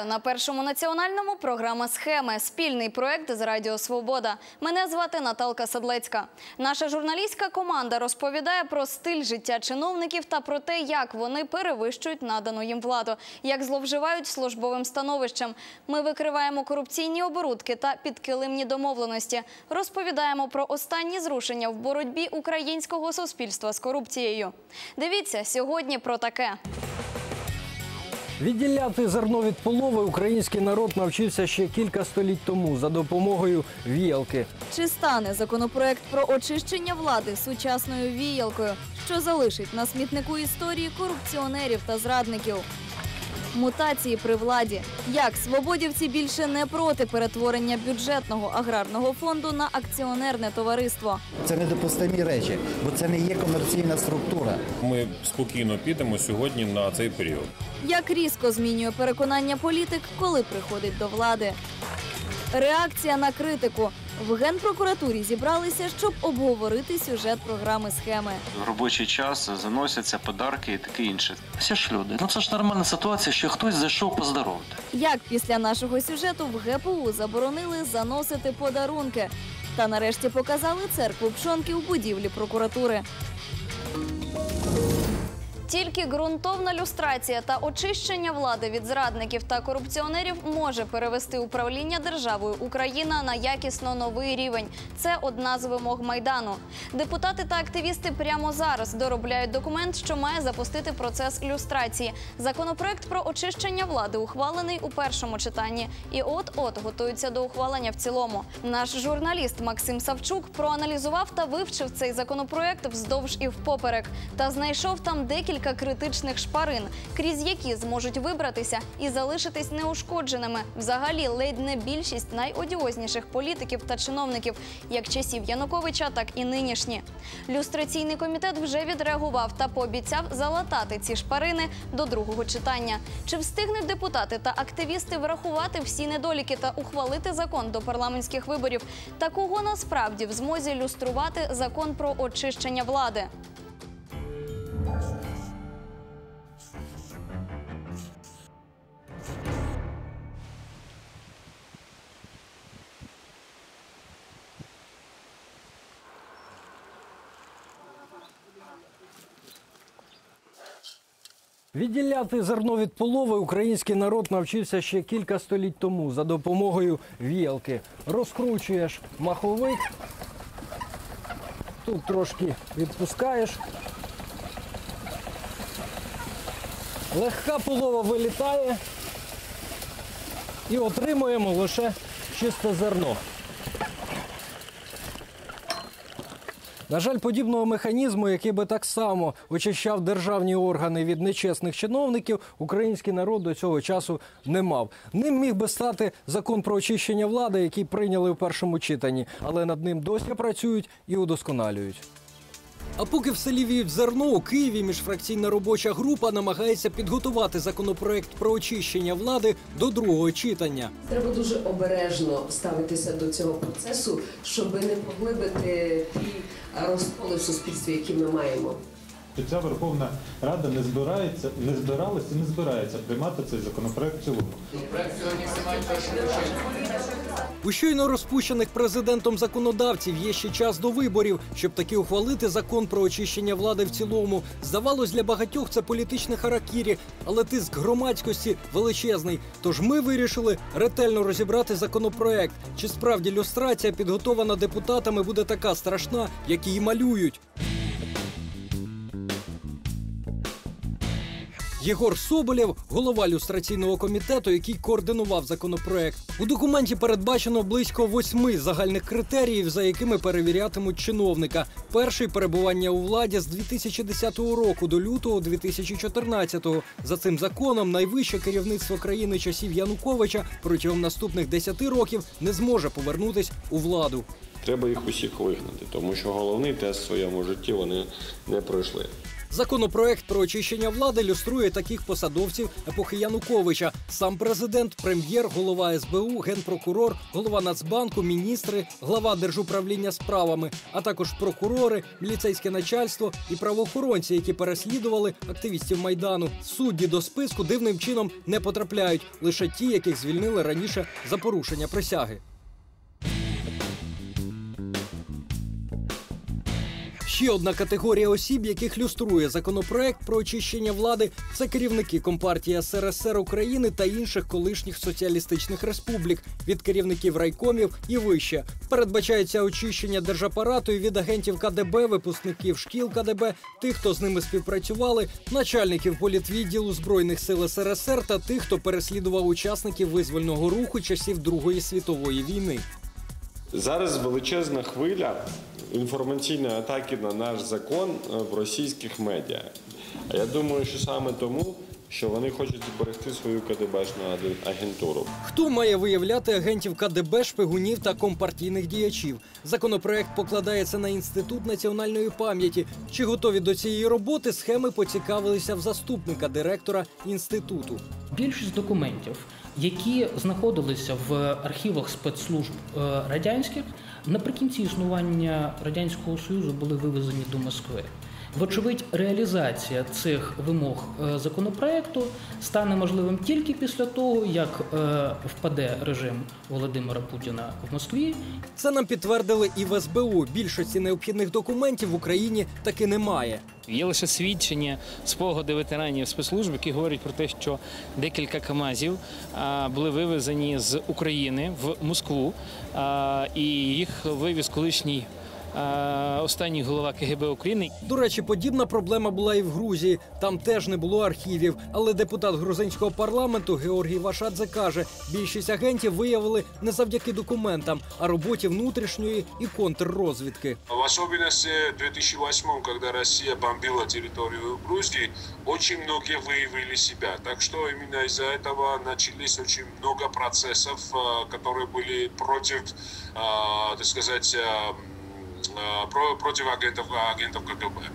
Вітаю на першому національному програма Схеми. Спільний проект з Радіо Свобода. Мене звати Наталка Садлецька. Наша журналістська команда розповідає про стиль життя чиновників та про те, як вони перевищують надану їм владу, як зловживають службовим становищем. Ми викриваємо корупційні оборудки та підкилимні домовленості. Розповідаємо про останні зрушення в боротьбі українського суспільства з корупцією. Дивіться сьогодні про таке. Відділяти зерно від полови український народ навчився ще кілька століть тому за допомогою віялки. Чи стане законопроект про очищення влади сучасною віялкою, що залишить на смітнику історії корупціонерів та зрадників? Мутації при владі. Як свободівці більше не проти перетворення бюджетного аграрного фонду на акціонерне товариство? Це недопустимі речі, бо це не є комерційна структура. Ми спокійно підемо сьогодні на цей період. Як різко змінює переконання політик, коли приходить до влади? Реакція на критику. В генпрокуратурі зібралися, щоб обговорити сюжет програми схеми. в робочий час заносяться подарки і таке інше. Всі ж люди. Ну це ж нормальна ситуація, що хтось зайшов поздоровити. Як після нашого сюжету в ГПУ заборонили заносити подарунки. Та нарешті показали церкву пшонки у будівлі прокуратури. Тільки ґрунтовна люстрація та очищення влади від зрадників та корупціонерів може перевести управління державою Україна на якісно новий рівень. Це одна з вимог майдану. Депутати та активісти прямо зараз доробляють документ, що має запустити процес люстрації. Законопроект про очищення влади ухвалений у першому читанні, і от-от готується до ухвалення в цілому. Наш журналіст Максим Савчук проаналізував та вивчив цей законопроект вздовж і впоперек та знайшов там декілька критичних шпарин, крізь які зможуть вибратися і залишитись неушкодженими. Взагалі, ледь не більшість найодіозніших політиків та чиновників, як часів Януковича, так і нинішні. Люстраційний комітет вже відреагував та пообіцяв залатати ці шпарини до другого читання. Чи встигнуть депутати та активісти врахувати всі недоліки та ухвалити закон до парламентських виборів? Та кого насправді в змозі люструвати закон про очищення влади? Відділяти зерно від полови український народ навчився ще кілька століть тому за допомогою віялки. Розкручуєш маховик, тут трошки відпускаєш. Легка полова вилітає і отримуємо лише чисте зерно. На жаль, подібного механізму, який би так само очищав державні органи від нечесних чиновників, український народ до цього часу не мав. Ним міг би стати закон про очищення влади, який прийняли в першому читанні, але над ним досі працюють і удосконалюють. А поки в селі віють зерно, у Києві міжфракційна робоча група намагається підготувати законопроект про очищення влади до другого читання. Треба дуже обережно ставитися до цього процесу, щоб не поглибити ті розколи в суспільстві, які ми маємо. Що ця Верховна Рада не збирається, не збиралася і не збирається приймати цей законопроект в цілому. У щойно розпущених президентом законодавців є ще час до виборів, щоб таки ухвалити закон про очищення влади в цілому. Здавалось, для багатьох це політичне харакірі, але тиск громадськості величезний. Тож ми вирішили ретельно розібрати законопроект. Чи справді люстрація, підготована депутатами, буде така страшна, як її малюють. Єгор Соболєв, голова люстраційного комітету, який координував законопроект. У документі передбачено близько восьми загальних критеріїв, за якими перевірятимуть чиновника. Перший перебування у владі з 2010 року до лютого 2014. За цим законом найвище керівництво країни часів Януковича протягом наступних 10 років не зможе повернутись у владу. Треба їх усіх вигнати, тому що головний тест в своєму житті вони не пройшли. Законопроект про очищення влади люструє таких посадовців епохи Януковича. Сам президент, прем'єр, голова СБУ, генпрокурор, голова Нацбанку, міністри, глава держуправління справами, а також прокурори, міліцейське начальство і правоохоронці, які переслідували активістів майдану. Судді до списку дивним чином не потрапляють лише ті, яких звільнили раніше за порушення присяги. Ще одна категорія осіб, яких люструє законопроект про очищення влади, це керівники компартії СРСР України та інших колишніх соціалістичних республік від керівників райкомів і вище. Передбачається очищення держапарату і від агентів КДБ, випускників шкіл КДБ, тих, хто з ними співпрацювали, начальників політвідділу збройних сил СРСР та тих, хто переслідував учасників визвольного руху часів Другої світової війни. Зараз величезна хвиля інформаційної атаки на наш закон е, в російських медіа. А я думаю, що саме тому, що вони хочуть зберегти свою КДБшну агентуру. Хто має виявляти агентів КДБ, шпигунів та компартійних діячів? Законопроект покладається на інститут національної пам'яті. Чи готові до цієї роботи схеми поцікавилися в заступника директора інституту? Більшість документів, які знаходилися в архівах спецслужб е, радянських, наприкінці існування радянського союзу були вивезені до Москви. Вочевидь, реалізація цих вимог е, законопроекту стане можливим тільки після того, як е, впаде режим Володимира Путіна в Москві, Це нам підтвердили і в СБУ. Більшості необхідних документів в Україні таки немає. Є лише свідчення спогади ветеранів спецслужб, які говорять про те, що декілька КАМАЗів були вивезені з України в Москву, і їх вивіз колишній останній голова КГБ України. До речі, подібна проблема була і в Грузії. Там теж не було архівів. Але депутат грузинського парламенту Георгій Вашадзе каже, більшість агентів виявили не завдяки документам, а роботі внутрішньої і контррозвідки. В особенности в 2008, когда Россия бомбила территорию Грузии, очень многие выявили себя. Так что именно из-за этого начались очень много процессов, э, которые были против, э, так сказать, э, э, про- против агентов, агентов КГБ.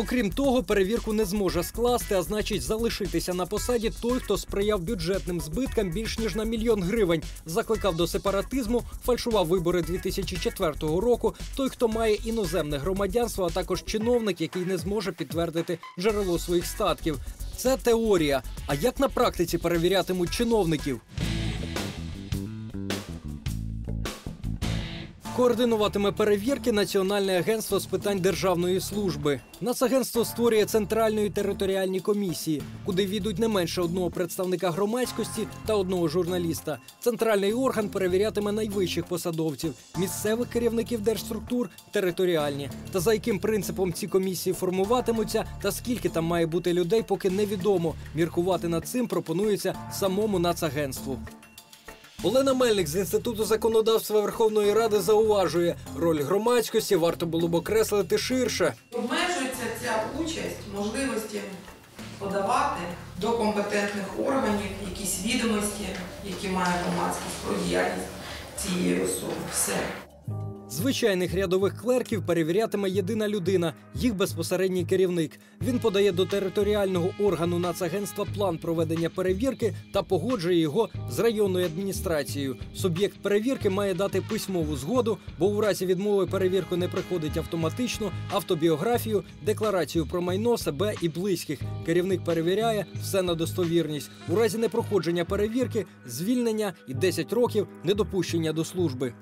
Окрім того, перевірку не зможе скласти, а значить залишитися на посаді той, хто сприяв бюджетним збиткам більш ніж на мільйон гривень, закликав до сепаратизму, фальшував вибори 2004 року. Той, хто має іноземне громадянство, а також чиновник, який не зможе підтвердити джерело своїх статків. Це теорія. А як на практиці перевірятимуть чиновників? Координуватиме перевірки Національне агентство з питань державної служби. Нацагентство створює центральні територіальні комісії, куди війдуть не менше одного представника громадськості та одного журналіста. Центральний орган перевірятиме найвищих посадовців, місцевих керівників держструктур, територіальні. Та за яким принципом ці комісії формуватимуться, та скільки там має бути людей, поки невідомо. Міркувати над цим пропонується самому нацагентству. Олена Мельник з інституту законодавства Верховної Ради зауважує, роль громадськості варто було б окреслити ширше. Обмежується ця участь можливості подавати до компетентних органів якісь відомості, які має громадськість про діяльність цієї особи. Все. Звичайних рядових клерків перевірятиме єдина людина, їх безпосередній керівник. Він подає до територіального органу Нацагентства план проведення перевірки та погоджує його з районною адміністрацією. Суб'єкт перевірки має дати письмову згоду, бо у разі відмови перевірку не приходить автоматично, автобіографію, декларацію про майно себе і близьких. Керівник перевіряє все на достовірність. У разі непроходження перевірки, звільнення і 10 років недопущення до служби.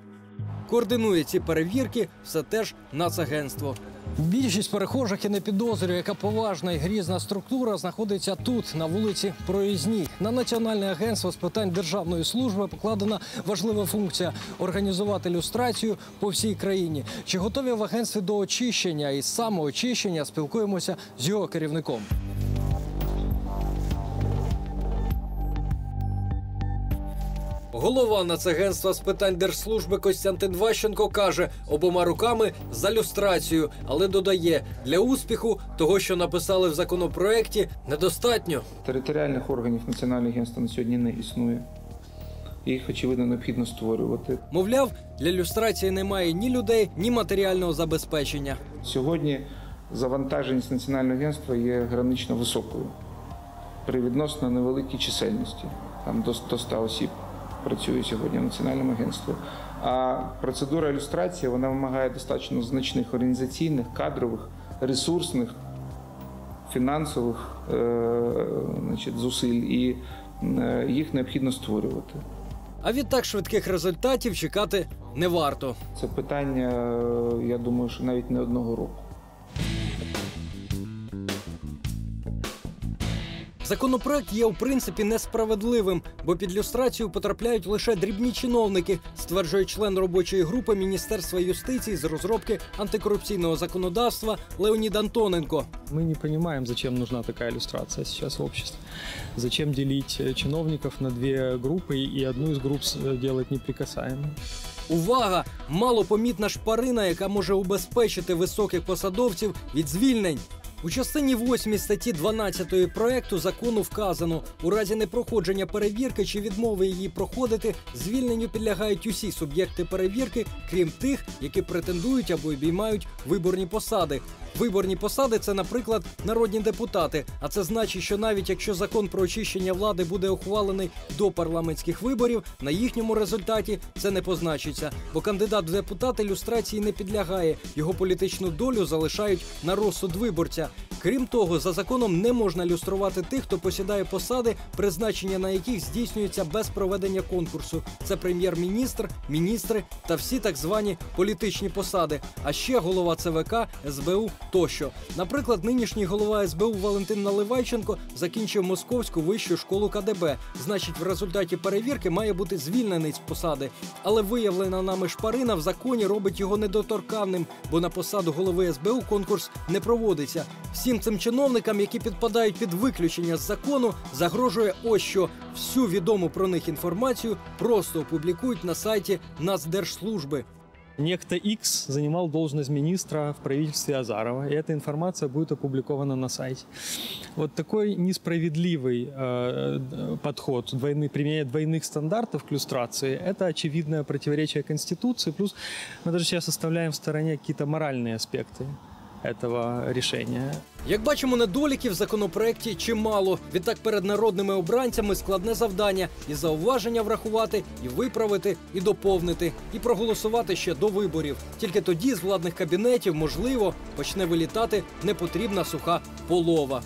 Координує ці перевірки все теж Нацагентство. Більшість перехожих і не підозрює, яка поважна і грізна структура знаходиться тут, на вулиці Проїзній. На Національне агентство з питань державної служби покладена важлива функція організувати люстрацію по всій країні. Чи готові в агентстві до очищення і самоочищення спілкуємося з його керівником? Голова Нацагентства з питань держслужби Костянтин Ващенко каже обома руками за люстрацію, але додає для успіху того, що написали в законопроекті, недостатньо. Територіальних органів Національного агентства на сьогодні не існує. Їх, очевидно, необхідно створювати. Мовляв, для люстрації немає ні людей, ні матеріального забезпечення. Сьогодні Завантаженість національного агентства є гранично високою при відносно невеликій чисельності. Там до 100 100 осіб працює сьогодні в національному агентстві. А процедура ілюстрації вона вимагає достатньо значних організаційних, кадрових, ресурсних, фінансових е, значить, зусиль, і е, їх необхідно створювати. А відтак швидких результатів чекати не варто. Це питання, я думаю, що навіть не одного року. Законопроект є у принципі несправедливим, бо під люстрацію потрапляють лише дрібні чиновники, стверджує член робочої групи Міністерства юстиції з розробки антикорупційного законодавства Леонід Антоненко. Мы не понимаем, зачем нужна такая иллюстрация сейчас в обществе. Зачем делить э, чиновников на две группы и одну из групп с- э, делать неприкасаемой. Увага! Малопомітна шпарина, яка може убезпечити високих посадовців від звільнень. У частині 8 статті 12 проекту закону вказано, у разі непроходження перевірки чи відмови її проходити, звільненню підлягають усі суб'єкти перевірки, крім тих, які претендують або обіймають виборні посади. Виборні посади це, наприклад, народні депутати. А це значить, що навіть якщо закон про очищення влади буде ухвалений до парламентських виборів, на їхньому результаті це не позначиться, бо кандидат в депутати люстрації не підлягає. Його політичну долю залишають на розсуд виборця. Крім того, за законом не можна люструвати тих, хто посідає посади, призначення на яких здійснюється без проведення конкурсу. Це прем'єр-міністр, міністри та всі так звані політичні посади. А ще голова ЦВК, СБУ тощо. Наприклад, нинішній голова СБУ Валентин Наливайченко закінчив московську вищу школу КДБ. Значить, в результаті перевірки має бути звільнений з посади. Але виявлена нами шпарина в законі робить його недоторканним, бо на посаду голови СБУ конкурс не проводиться. Всім цим чиновникам, які підпадають під виключення з закону, загрожує ось що всю відому про них інформацію просто опублікують на сайті Нацдержслужби. Некто X занимал должность министра в правительстве Азарова, и эта информация будет опубликована на сайте. Вот такой несправедливый э, подход, двойный, применение двойных стандартов к иллюстрации, это очевидное противоречие Конституции, плюс мы даже сейчас оставляем в стороне какие-то моральные аспекты этого решения. Як бачимо, недоліків в законопроекті чимало. Відтак перед народними обранцями складне завдання і зауваження врахувати, і виправити, і доповнити, і проголосувати ще до виборів. Тільки тоді з владних кабінетів, можливо, почне вилітати непотрібна суха полова.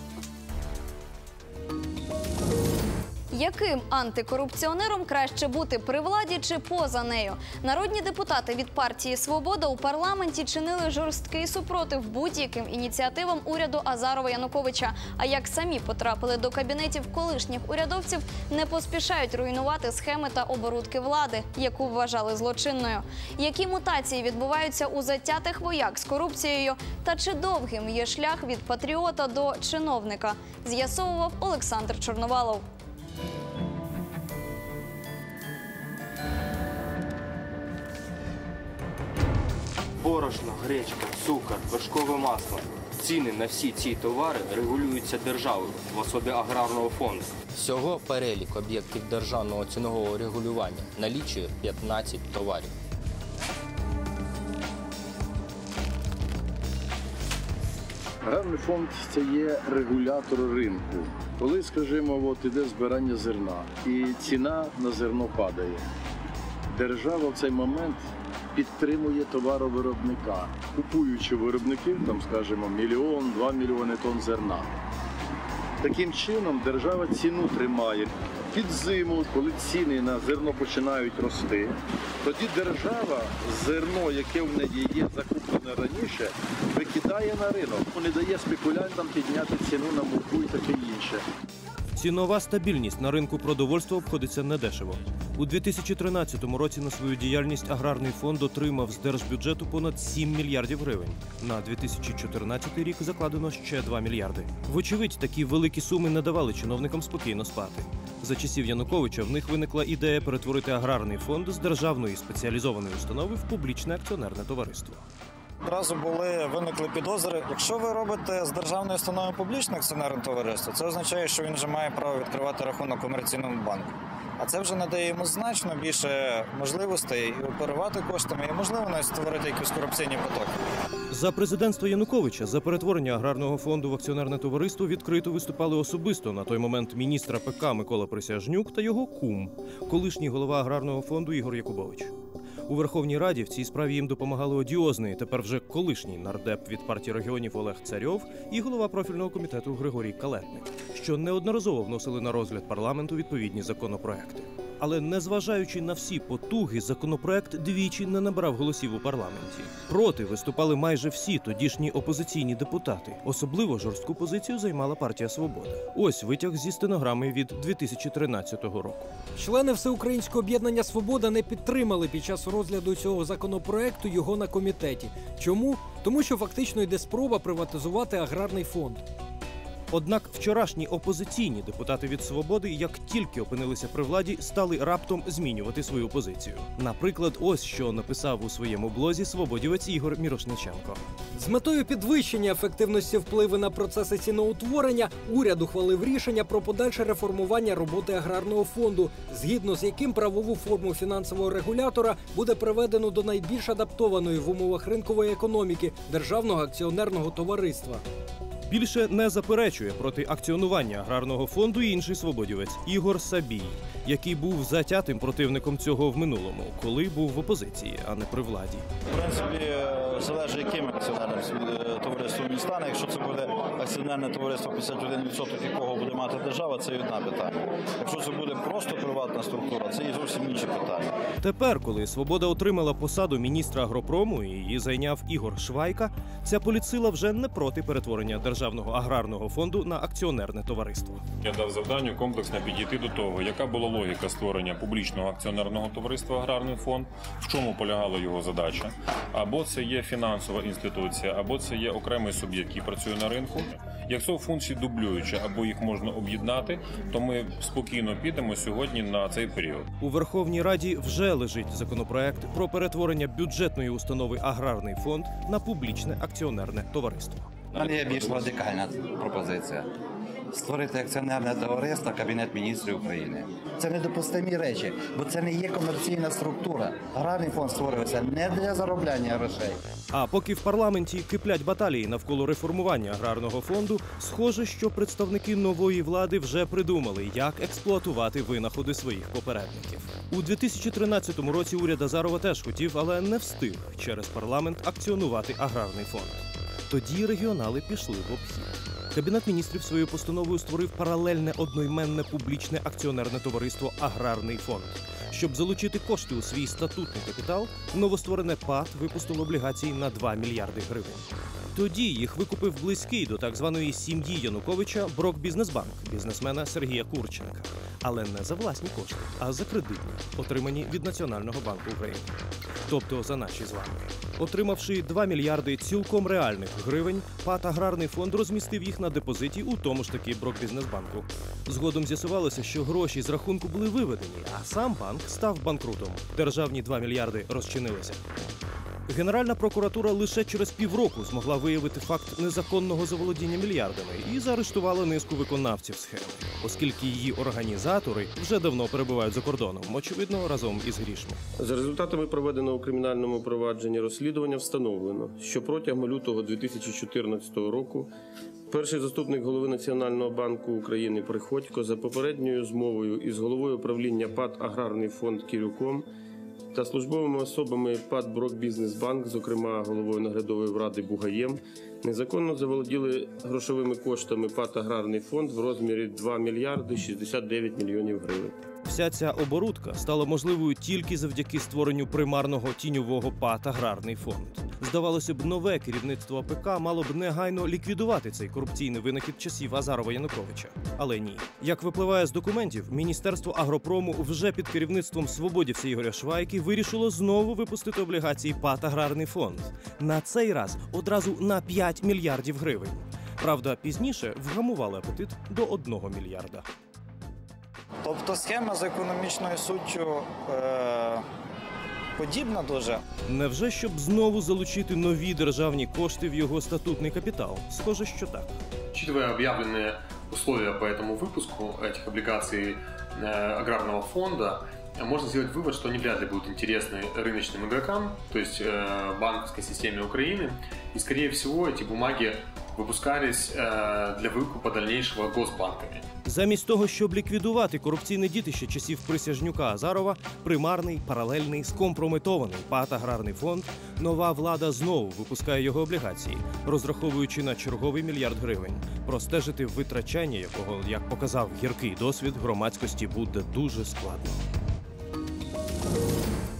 Яким антикорупціонером краще бути при владі чи поза нею? Народні депутати від партії Свобода у парламенті чинили жорсткий супротив будь-яким ініціативам уряду Азарова Януковича. А як самі потрапили до кабінетів колишніх урядовців, не поспішають руйнувати схеми та оборудки влади, яку вважали злочинною. Які мутації відбуваються у затятих вояк з корупцією? Та чи довгим є шлях від патріота до чиновника? З'ясовував Олександр Чорновалов. Борошно, гречка, цукор, вершкове масло. Ціни на всі ці товари регулюються державою в особі аграрного фонду. Всього перелік об'єктів державного цінового регулювання налічує 15 товарів. Аграрний фонд це є регулятор ринку. Коли, скажімо, от іде збирання зерна і ціна на зерно падає, держава в цей момент підтримує товаровиробника, купуючи виробників, там, скажімо, мільйон, два мільйони тонн зерна. Таким чином держава ціну тримає. Під зиму, коли ціни на зерно починають рости, тоді держава зерно, яке в неї є закуплене раніше, викидає на ринок, не дає спекулянтам підняти ціну на муку і таке інше. Цінова стабільність на ринку продовольства обходиться недешево. У 2013 році на свою діяльність аграрний фонд отримав з держбюджету понад 7 мільярдів гривень. На 2014 рік закладено ще 2 мільярди. Вочевидь, такі великі суми не давали чиновникам спокійно спати. За часів Януковича в них виникла ідея перетворити аграрний фонд з державної спеціалізованої установи в публічне акціонерне товариство. Одразу були виникли підозри. Якщо ви робите з державної установи публічне акціонерне товариство, це означає, що він вже має право відкривати рахунок комерційному банку. А це вже надає йому значно більше можливостей і оперувати коштами, і можливо навіть створити якісь корупційні потоки. За президентства Януковича за перетворення аграрного фонду в акціонерне товариство відкрито виступали особисто на той момент міністра ПК Микола Присяжнюк та його кум, колишній голова аграрного фонду Ігор Якубович. У Верховній Раді в цій справі їм допомагали одіозний, тепер вже колишній нардеп від партії регіонів Олег Царьов і голова профільного комітету Григорій Калетник, що неодноразово вносили на розгляд парламенту відповідні законопроекти. Але незважаючи на всі потуги, законопроект двічі не набрав голосів у парламенті. Проти виступали майже всі тодішні опозиційні депутати. Особливо жорстку позицію займала партія Свобода. Ось витяг зі стенограми від 2013 року. Члени Всеукраїнського об'єднання Свобода не підтримали під час розгляду цього законопроекту його на комітеті. Чому? Тому що фактично йде спроба приватизувати аграрний фонд. Однак вчорашні опозиційні депутати від свободи, як тільки опинилися при владі, стали раптом змінювати свою позицію. Наприклад, ось що написав у своєму блозі свободівець Ігор Мірошниченко. З метою підвищення ефективності впливу на процеси ціноутворення уряд ухвалив рішення про подальше реформування роботи аграрного фонду, згідно з яким правову форму фінансового регулятора буде приведено до найбільш адаптованої в умовах ринкової економіки державного акціонерного товариства. Більше не заперечує проти акціонування аграрного фонду і інший свободівець Ігор Сабій, який був затятим противником цього в минулому, коли був в опозиції, а не при владі. В принципі, е, залежить яким акціонерним е, товариством він стане. Якщо це буде акціонерне товариство 51% якого буде мати держава, це одне питання. Якщо це буде просто приватна структура, це і зовсім інше питання. Тепер, коли свобода отримала посаду міністра агропрому і її зайняв Ігор Швайка, ця політсила вже не проти перетворення державного аграрного фонду на акціонерне товариство. Я дав завданню комплексно підійти до того, яка була логіка створення публічного акціонерного товариства Аграрний фонд, в чому полягала його задача. Або це є фінансова інституція, або це є окремий суб'єкт, який працює на ринку. Якщо функції дублюючі або їх можна об'єднати, то ми спокійно підемо сьогодні на цей період. У Верховній Раді вже лежить законопроект про перетворення бюджетної установи Аграрний фонд на публічне акціонерне товариство. У мене є більш радикальна пропозиція. Створити акціонерне товариство Кабінет міністрів України. Це недопустимі речі, бо це не є комерційна структура. Аграрний фонд створюється не для заробляння грошей. А поки в парламенті киплять баталії навколо реформування аграрного фонду, схоже, що представники нової влади вже придумали, як експлуатувати винаходи своїх попередників. У 2013 році уряд Азарова теж хотів, але не встиг через парламент акціонувати аграрний фонд. Тоді регіонали пішли в обхід. Кабінет міністрів своєю постановою створив паралельне одноіменне публічне акціонерне товариство Аграрний фонд. Щоб залучити кошти у свій статутний капітал, новостворене ПАТ випустило облігації на 2 мільярди гривень. Тоді їх викупив близький до так званої сім'ї Януковича Брок Бізнесбанк, бізнесмена Сергія Курченка. Але не за власні кошти, а за кредитні, отримані від Національного банку України. Тобто за наші з вами. Отримавши 2 мільярди цілком реальних гривень, ПАТ Аграрний фонд розмістив їх на депозиті у тому ж таки Брокбізнесбанку. Згодом з'ясувалося, що гроші з рахунку були виведені, а сам банк став банкрутом. Державні 2 мільярди розчинилися. Генеральна прокуратура лише через півроку змогла виявити факт незаконного заволодіння мільярдами і заарештувала низку виконавців схеми, оскільки її організатори вже давно перебувають за кордоном, очевидно, разом із грішми. За результатами проведеного кримінальному провадженні розслідування встановлено, що протягом лютого 2014 року перший заступник голови Національного банку України Приходько за попередньою змовою із головою правління ПАД Аграрний фонд Кірюком та службовими особами ПАД Брокбізнесбанк, зокрема головою наглядової ради Бугаєм, незаконно заволоділи грошовими коштами ПАД Аграрний фонд в розмірі 2 мільярди 69 мільйонів гривень. Вся ця оборудка стала можливою тільки завдяки створенню примарного тіньового ПАТ Аграрний фонд. Здавалося б, нове керівництво АПК мало б негайно ліквідувати цей корупційний винахід часів Азарова Януковича. Але ні, як випливає з документів, міністерство агропрому вже під керівництвом свободівця Ігоря Швайки вирішило знову випустити облігації ПАТ Аграрний фонд. На цей раз одразу на 5 мільярдів гривень. Правда, пізніше вгамували апетит до 1 мільярда. Тобто схема з економічною суттю е, подібна дуже. Невже щоб знову залучити нові державні кошти в його статутний капітал? Схоже, що так. Учитывая объявленные условия по этому выпуску этих облигаций э, аграрного фонда, можно сделать вывод, что они вряд ли будут интересны рыночным игрокам, то есть э, банковской системе Украины. И, скорее всего, эти бумаги выпускались э, для выкупа дальнейшего госбанками. Замість того, щоб ліквідувати корупційне дітище часів присяжнюка Азарова, примарний, паралельний, скомпрометований ПАТ аграрний фонд, нова влада знову випускає його облігації, розраховуючи на черговий мільярд гривень. Простежити витрачання якого, як показав гіркий досвід, громадськості буде дуже складно.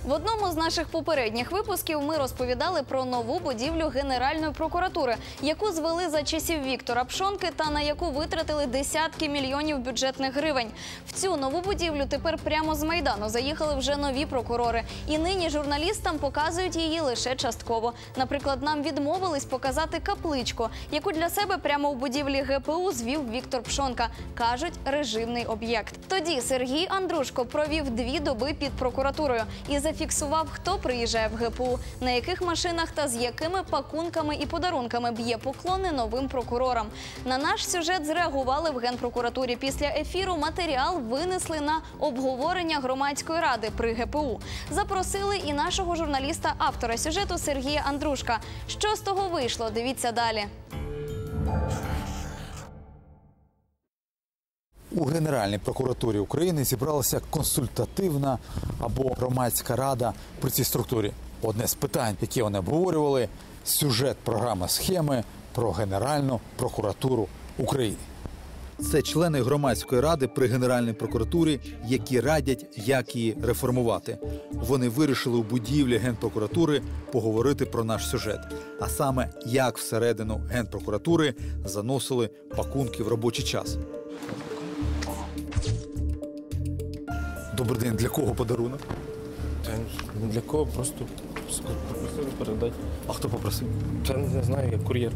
В одному з наших попередніх випусків ми розповідали про нову будівлю Генеральної прокуратури, яку звели за часів Віктора Пшонки та на яку витратили десятки мільйонів бюджетних гривень. В цю нову будівлю тепер прямо з майдану заїхали вже нові прокурори, і нині журналістам показують її лише частково. Наприклад, нам відмовились показати капличку, яку для себе прямо в будівлі ГПУ звів Віктор Пшонка. кажуть, режимний об'єкт. Тоді Сергій Андрушко провів дві доби під прокуратурою і зафіксував, хто приїжджає в ГПУ, на яких машинах та з якими пакунками і подарунками б'є поклони новим прокурорам. На наш сюжет зреагували в генпрокуратурі. Після ефіру матеріал винесли на обговорення громадської ради при ГПУ. Запросили і нашого журналіста, автора сюжету Сергія Андрушка. Що з того вийшло? Дивіться далі. У Генеральній прокуратурі України зібралася консультативна або громадська рада при цій структурі. Одне з питань, які вони обговорювали, сюжет програми схеми про Генеральну прокуратуру України. Це члени громадської ради при Генеральній прокуратурі, які радять, як її реформувати. Вони вирішили у будівлі генпрокуратури поговорити про наш сюжет, а саме як всередину генпрокуратури заносили пакунки в робочий час. Добрий день, для кого подарунок? Та не для кого, просто попросили передати. А хто попросив? Та не знаю, як кур'єр.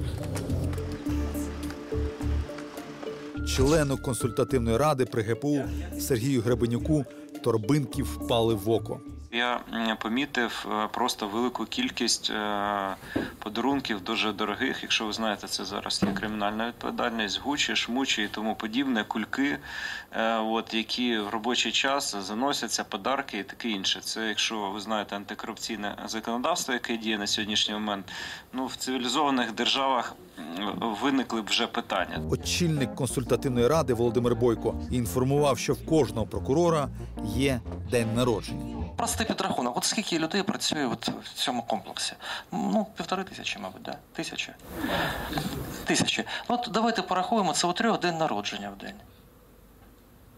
Члену консультативної ради при ГПУ Сергію Гребенюку торбинки впали в око. Я помітив е, просто велику кількість е, подарунків дуже дорогих. Якщо ви знаєте, це зараз є кримінальна відповідальність, гучі, шмучі і тому подібне, кульки, е, от які в робочий час заносяться, подарки і таке інше. Це якщо ви знаєте антикорупційне законодавство, яке діє на сьогоднішній момент. Ну в цивілізованих державах виникли б вже питання. Очільник консультативної ради Володимир Бойко інформував, що в кожного прокурора є день народження. Простий підрахунок. От скільки людей працює от в цьому комплексі? Ну, півтори тисячі, мабуть, да? Тисячі. Тисячі. От давайте порахуємо, це у трьох день народження в день.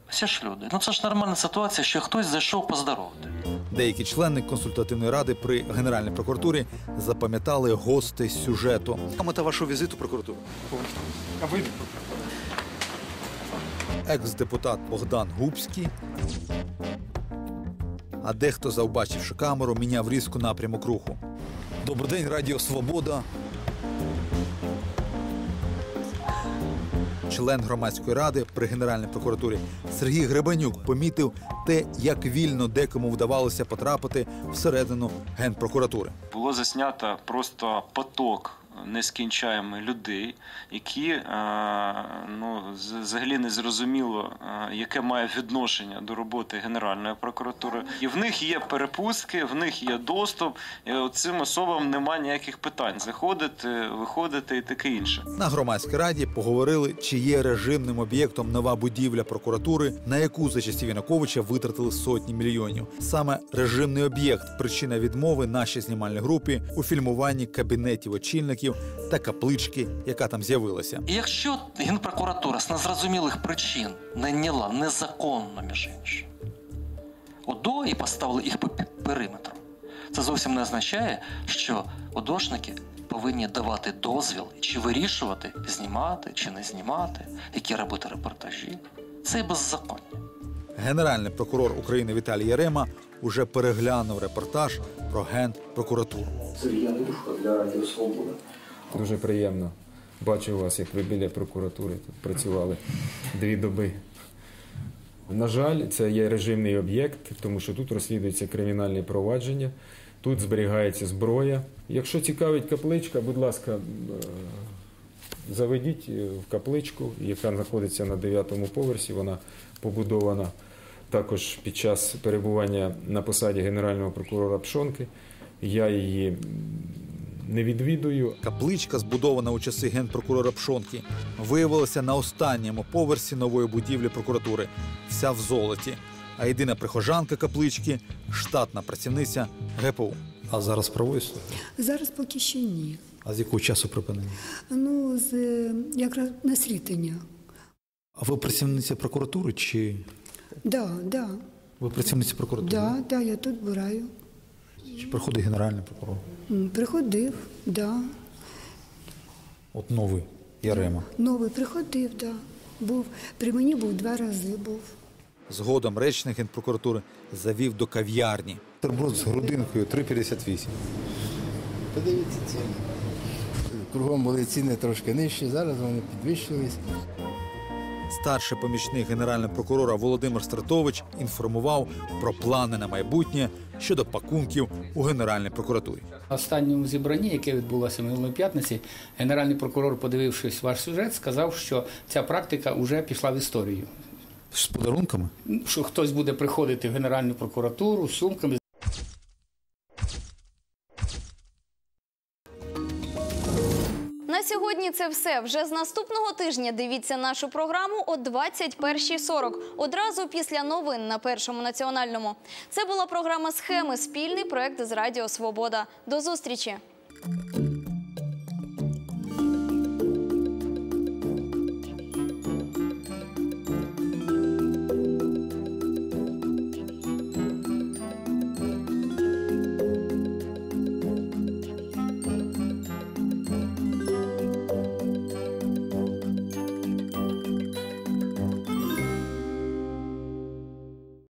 Всі ж люди. Ну це ж нормальна ситуація, що хтось зайшов поздоровити. Деякі члени консультативної ради при Генеральній прокуратурі запам'ятали гостей сюжету. А мета вашого візиту в прокуратуру? Екс-депутат Богдан Губський. А дехто, завбачивши камеру, міняв різко напрямок руху. Добрий день, Радіо Свобода. Член громадської ради при Генеральній прокуратурі Сергій Гребенюк помітив те, як вільно декому вдавалося потрапити всередину генпрокуратури. було заснято просто поток нескінчаємих людей, які е, ну, взагалі не зрозуміло, е, яке має відношення до роботи Генеральної прокуратури. І в них є перепустки, в них є доступ, і цим особам немає ніяких питань заходити, виходити і таке інше. На громадській раді поговорили, чи є режимним об'єктом нова будівля прокуратури, на яку за часів Януковича витратили сотні мільйонів. Саме режимний об'єкт причина відмови нашій знімальній групі у фільмуванні кабінетів очільників та каплички, яка там з'явилася. Якщо Генпрокуратура з незрозумілих причин найняла незаконно, між іншим, ОДО і поставили їх по периметру, це зовсім не означає, що ОДОшники повинні давати дозвіл чи вирішувати, знімати чи не знімати, які робити репортажі. Це беззаконня. Генеральний прокурор України Віталій Ярема уже переглянув репортаж про генпрокуратуру. Сергій Андрушко для Радіо Свобода. Дуже приємно. Бачу вас, як ви біля прокуратури тут працювали дві доби. На жаль, це є режимний об'єкт, тому що тут розслідується кримінальне провадження, тут зберігається зброя. Якщо цікавить капличка, будь ласка, е, заведіть е, в капличку, яка знаходиться на 9-му поверсі. Вона побудована також під час перебування на посаді генерального прокурора Пшонки. Я її не відвідую. Капличка, збудована у часи генпрокурора Пшонки, виявилася на останньому поверсі нової будівлі прокуратури, вся в золоті. А єдина прихожанка каплички штатна працівниця ГПУ. А зараз проводиться? Зараз поки ще ні. А з якого часу припинення? Ну, з е, якраз на світання. А ви працівниця прокуратури чи Да, да, ви працівниця прокуратури? да, да, я тут бураю. Чи приходить генеральний прокурор? Приходив, да. От новий Ярема. Новий приходив, да. Був. При мені був два рази був. Згодом речник генпрокуратури завів до кав'ярні. Терброд з грудинкою 3,58. Подивіться ціни. Кругом були ціни трошки нижчі, зараз вони підвищились. Старший помічник генерального прокурора Володимир Стратович інформував про плани на майбутнє щодо пакунків у Генеральній прокуратурі. На останньому зібранні, яке відбулося минулої п'ятниці, генеральний прокурор, подивившись ваш сюжет, сказав, що ця практика вже пішла в історію. З подарунками? Що хтось буде приходити в Генеральну прокуратуру з сумками. Сьогодні це все. Вже з наступного тижня дивіться нашу програму о 21.40. Одразу після новин на першому національному. Це була програма Схеми. Спільний проект з Радіо Свобода. До зустрічі.